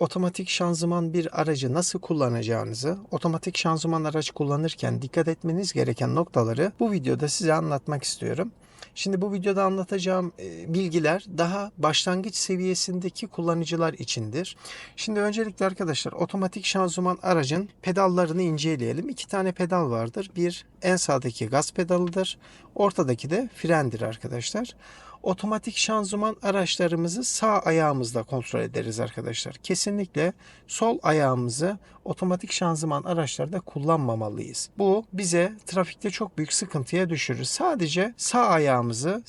otomatik şanzıman bir aracı nasıl kullanacağınızı, otomatik şanzıman araç kullanırken dikkat etmeniz gereken noktaları bu videoda size anlatmak istiyorum. Şimdi bu videoda anlatacağım e, bilgiler daha başlangıç seviyesindeki kullanıcılar içindir. Şimdi öncelikle arkadaşlar otomatik şanzıman aracın pedallarını inceleyelim. İki tane pedal vardır. Bir en sağdaki gaz pedalıdır. Ortadaki de frendir arkadaşlar. Otomatik şanzıman araçlarımızı sağ ayağımızla kontrol ederiz arkadaşlar. Kesinlikle sol ayağımızı otomatik şanzıman araçlarda kullanmamalıyız. Bu bize trafikte çok büyük sıkıntıya düşürür. Sadece sağ ayağımızı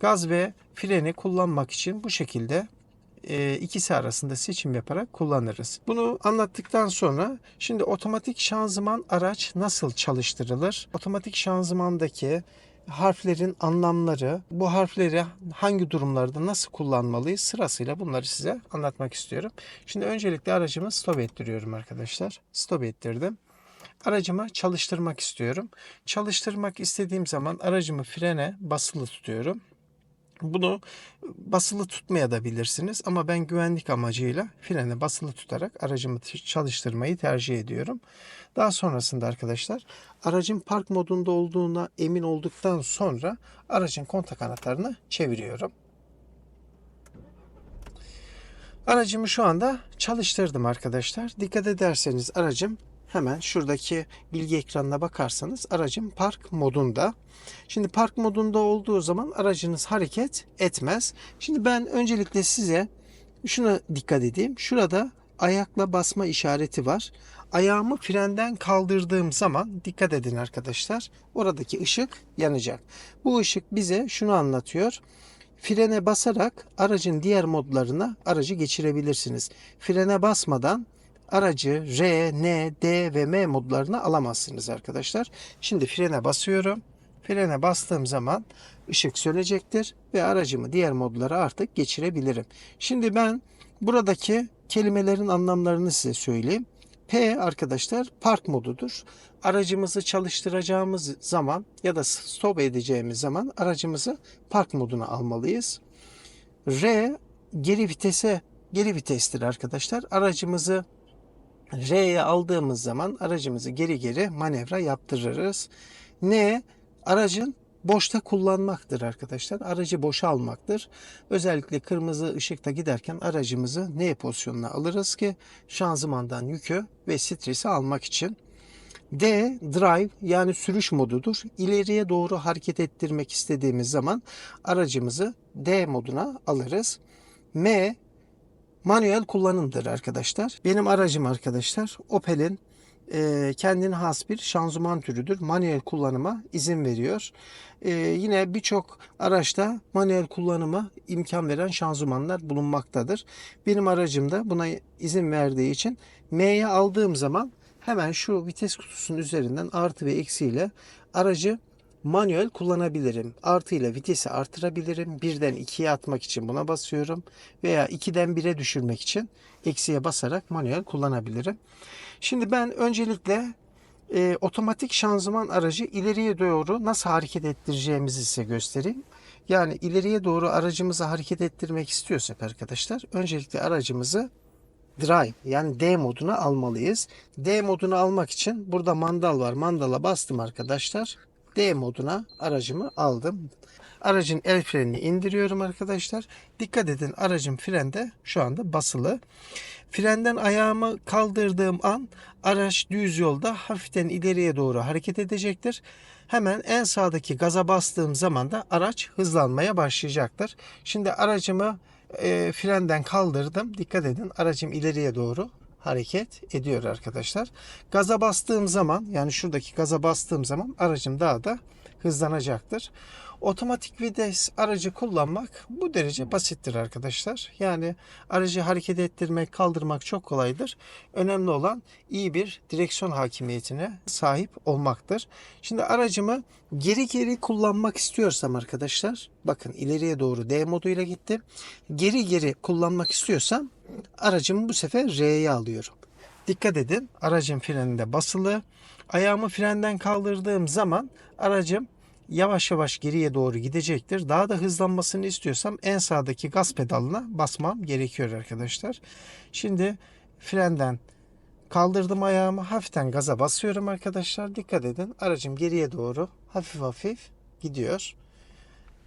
gaz ve freni kullanmak için bu şekilde e, ikisi arasında seçim yaparak kullanırız. Bunu anlattıktan sonra şimdi otomatik şanzıman araç nasıl çalıştırılır? Otomatik şanzımandaki harflerin anlamları, bu harfleri hangi durumlarda nasıl kullanmalıyız sırasıyla bunları size anlatmak istiyorum. Şimdi öncelikle aracımı stop ettiriyorum arkadaşlar. Stop ettirdim. Aracımı çalıştırmak istiyorum. Çalıştırmak istediğim zaman aracımı frene basılı tutuyorum. Bunu basılı tutmaya da bilirsiniz ama ben güvenlik amacıyla frene basılı tutarak aracımı çalıştırmayı tercih ediyorum. Daha sonrasında arkadaşlar aracın park modunda olduğuna emin olduktan sonra aracın kontak anahtarını çeviriyorum. Aracımı şu anda çalıştırdım arkadaşlar. Dikkat ederseniz aracım hemen şuradaki bilgi ekranına bakarsanız aracım park modunda. Şimdi park modunda olduğu zaman aracınız hareket etmez. Şimdi ben öncelikle size şuna dikkat edeyim. Şurada ayakla basma işareti var. Ayağımı frenden kaldırdığım zaman dikkat edin arkadaşlar. Oradaki ışık yanacak. Bu ışık bize şunu anlatıyor. Frene basarak aracın diğer modlarına aracı geçirebilirsiniz. Frene basmadan aracı R, N, D ve M modlarına alamazsınız arkadaşlar. Şimdi frene basıyorum. Frene bastığım zaman ışık sönecektir ve aracımı diğer modlara artık geçirebilirim. Şimdi ben buradaki kelimelerin anlamlarını size söyleyeyim. P arkadaşlar park modudur. Aracımızı çalıştıracağımız zaman ya da stop edeceğimiz zaman aracımızı park moduna almalıyız. R geri vitese geri vitestir arkadaşlar. Aracımızı R'ye aldığımız zaman aracımızı geri geri manevra yaptırırız. N aracın boşta kullanmaktır arkadaşlar. Aracı boşa almaktır. Özellikle kırmızı ışıkta giderken aracımızı N pozisyonuna alırız ki şanzımandan yükü ve stresi almak için. D drive yani sürüş modudur. İleriye doğru hareket ettirmek istediğimiz zaman aracımızı D moduna alırız. M manuel kullanımdır arkadaşlar. Benim aracım arkadaşlar Opel'in e, kendine has bir şanzıman türüdür. Manuel kullanıma izin veriyor. E, yine birçok araçta manuel kullanıma imkan veren şanzımanlar bulunmaktadır. Benim aracım da buna izin verdiği için M'ye aldığım zaman hemen şu vites kutusunun üzerinden artı ve eksiyle aracı manuel kullanabilirim. Artı ile vitesi artırabilirim. Birden ikiye atmak için buna basıyorum. Veya 2'den 1'e düşürmek için eksiye basarak manuel kullanabilirim. Şimdi ben öncelikle e, otomatik şanzıman aracı ileriye doğru nasıl hareket ettireceğimizi size göstereyim. Yani ileriye doğru aracımızı hareket ettirmek istiyorsak arkadaşlar öncelikle aracımızı drive yani D moduna almalıyız. D modunu almak için burada mandal var. Mandala bastım arkadaşlar. D moduna aracımı aldım. Aracın el frenini indiriyorum arkadaşlar. Dikkat edin aracın frende şu anda basılı. Frenden ayağımı kaldırdığım an araç düz yolda hafiften ileriye doğru hareket edecektir. Hemen en sağdaki gaza bastığım zaman da araç hızlanmaya başlayacaktır. Şimdi aracımı e, frenden kaldırdım. Dikkat edin aracım ileriye doğru hareket ediyor arkadaşlar. Gaza bastığım zaman yani şuradaki gaza bastığım zaman aracım daha da hızlanacaktır. Otomatik vites aracı kullanmak bu derece basittir arkadaşlar. Yani aracı hareket ettirmek, kaldırmak çok kolaydır. Önemli olan iyi bir direksiyon hakimiyetine sahip olmaktır. Şimdi aracımı geri geri kullanmak istiyorsam arkadaşlar, bakın ileriye doğru D moduyla gittim. Geri geri kullanmak istiyorsam aracımı bu sefer R'ye alıyorum. Dikkat edin aracın freninde basılı. Ayağımı frenden kaldırdığım zaman aracım yavaş yavaş geriye doğru gidecektir. Daha da hızlanmasını istiyorsam en sağdaki gaz pedalına basmam gerekiyor arkadaşlar. Şimdi frenden kaldırdım ayağımı hafiften gaza basıyorum arkadaşlar. Dikkat edin aracım geriye doğru hafif hafif gidiyor.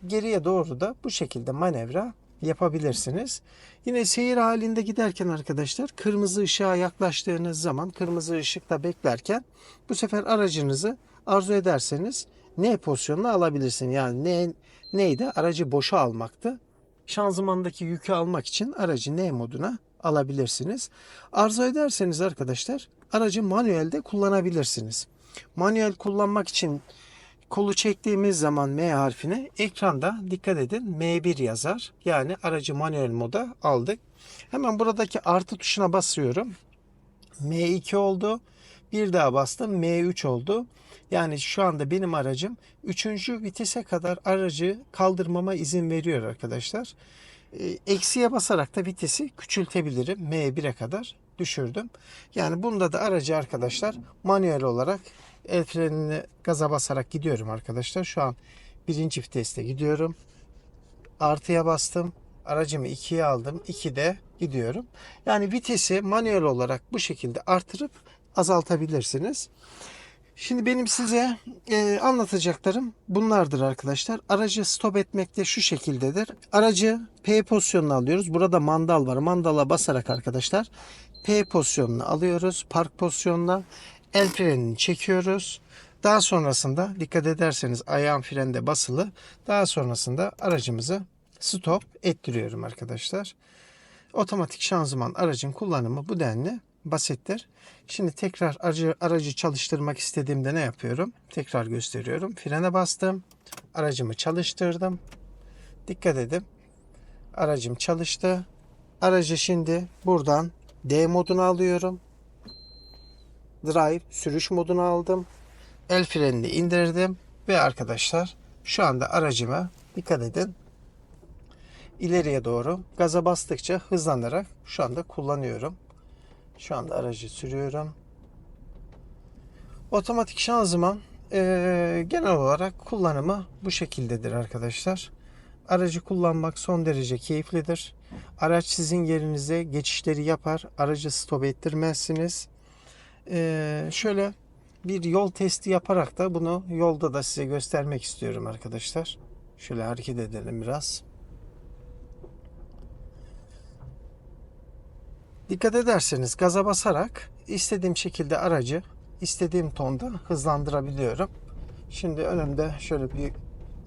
Geriye doğru da bu şekilde manevra yapabilirsiniz. Yine seyir halinde giderken arkadaşlar kırmızı ışığa yaklaştığınız zaman kırmızı ışıkta beklerken bu sefer aracınızı arzu ederseniz N pozisyonuna alabilirsin. Yani ne neydi? Aracı boşa almaktı. Şanzımandaki yükü almak için aracı N moduna alabilirsiniz. Arzu ederseniz arkadaşlar aracı manuelde kullanabilirsiniz. Manuel kullanmak için kolu çektiğimiz zaman M harfine ekranda dikkat edin M1 yazar. Yani aracı manuel moda aldık. Hemen buradaki artı tuşuna basıyorum. M2 oldu. Bir daha bastım M3 oldu. Yani şu anda benim aracım 3. vitese kadar aracı kaldırmama izin veriyor arkadaşlar. Ee, Eksiye basarak da vitesi küçültebilirim. M1'e kadar düşürdüm. Yani bunda da aracı arkadaşlar manuel olarak el frenini gaza basarak gidiyorum arkadaşlar. Şu an birinci viteste gidiyorum. Artıya bastım. Aracımı ikiye aldım. 2'de gidiyorum. Yani vitesi manuel olarak bu şekilde artırıp azaltabilirsiniz. Şimdi benim size e, anlatacaklarım bunlardır arkadaşlar. Aracı stop etmekte şu şekildedir. Aracı P pozisyonuna alıyoruz. Burada mandal var. Mandala basarak arkadaşlar P pozisyonuna alıyoruz. Park pozisyonuna el frenini çekiyoruz. Daha sonrasında dikkat ederseniz ayağım frende basılı. Daha sonrasında aracımızı stop ettiriyorum arkadaşlar. Otomatik şanzıman aracın kullanımı bu denli basittir. Şimdi tekrar aracı, aracı çalıştırmak istediğimde ne yapıyorum? Tekrar gösteriyorum. Frene bastım. Aracımı çalıştırdım. Dikkat edin. Aracım çalıştı. Aracı şimdi buradan D moduna alıyorum. Drive sürüş moduna aldım. El frenini indirdim ve arkadaşlar şu anda aracımı dikkat edin ileriye doğru gaza bastıkça hızlanarak şu anda kullanıyorum. Şu anda aracı sürüyorum. Otomatik şanzıman e, genel olarak kullanımı bu şekildedir arkadaşlar. Aracı kullanmak son derece keyiflidir. Araç sizin yerinize geçişleri yapar. Aracı stop ettirmezsiniz. E, şöyle bir yol testi yaparak da bunu yolda da size göstermek istiyorum arkadaşlar. Şöyle hareket edelim biraz. Dikkat ederseniz gaza basarak istediğim şekilde aracı istediğim tonda hızlandırabiliyorum. Şimdi önümde şöyle bir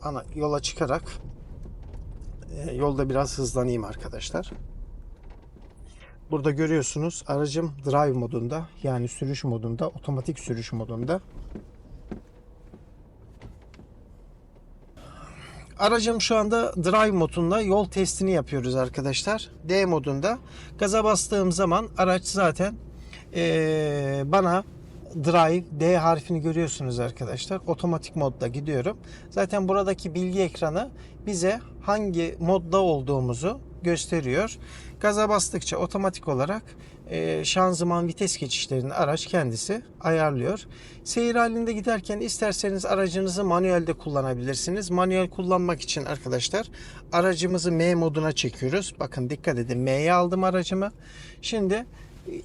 ana yola çıkarak e, yolda biraz hızlanayım arkadaşlar. Burada görüyorsunuz aracım drive modunda yani sürüş modunda otomatik sürüş modunda. Aracım şu anda drive modunda yol testini yapıyoruz arkadaşlar. D modunda. Gaza bastığım zaman araç zaten ee, bana drive D harfini görüyorsunuz arkadaşlar. Otomatik modda gidiyorum. Zaten buradaki bilgi ekranı bize hangi modda olduğumuzu gösteriyor. Gaza bastıkça otomatik olarak e, şanzıman vites geçişlerini araç kendisi ayarlıyor. Seyir halinde giderken isterseniz aracınızı manuelde kullanabilirsiniz. Manuel kullanmak için arkadaşlar aracımızı M moduna çekiyoruz. Bakın dikkat edin M'ye aldım aracımı. Şimdi e,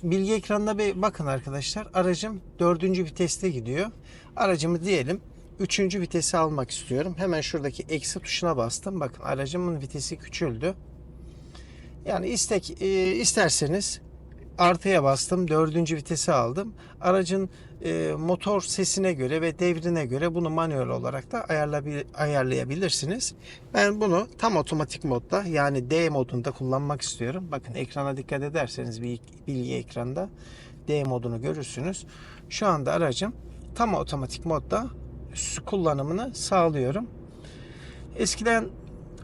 bilgi ekranına bir bakın arkadaşlar. Aracım dördüncü viteste gidiyor. Aracımı diyelim üçüncü vitesi almak istiyorum. Hemen şuradaki eksi tuşuna bastım. Bakın aracımın vitesi küçüldü. Yani istek e, isterseniz artıya bastım. Dördüncü vitesi aldım. Aracın e, motor sesine göre ve devrine göre bunu manuel olarak da ayarlayabilirsiniz. Ben bunu tam otomatik modda yani D modunda kullanmak istiyorum. Bakın ekrana dikkat ederseniz bir bilgi ekranda D modunu görürsünüz. Şu anda aracım tam otomatik modda kullanımını sağlıyorum. Eskiden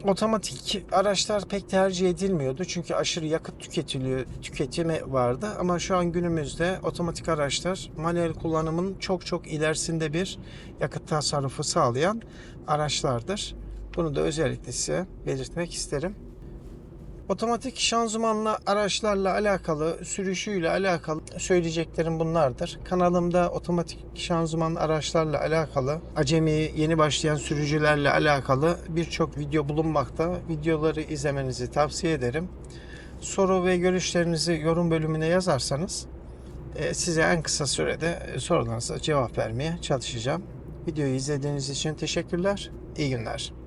otomatik araçlar pek tercih edilmiyordu. Çünkü aşırı yakıt tüketiliyor, tüketimi vardı. Ama şu an günümüzde otomatik araçlar manuel kullanımın çok çok ilerisinde bir yakıt tasarrufu sağlayan araçlardır. Bunu da özellikle size belirtmek isterim. Otomatik şanzımanlı araçlarla alakalı, sürüşüyle alakalı söyleyeceklerim bunlardır. Kanalımda otomatik şanzımanlı araçlarla alakalı, acemi yeni başlayan sürücülerle alakalı birçok video bulunmakta. Videoları izlemenizi tavsiye ederim. Soru ve görüşlerinizi yorum bölümüne yazarsanız e, size en kısa sürede sorularınıza cevap vermeye çalışacağım. Videoyu izlediğiniz için teşekkürler. İyi günler.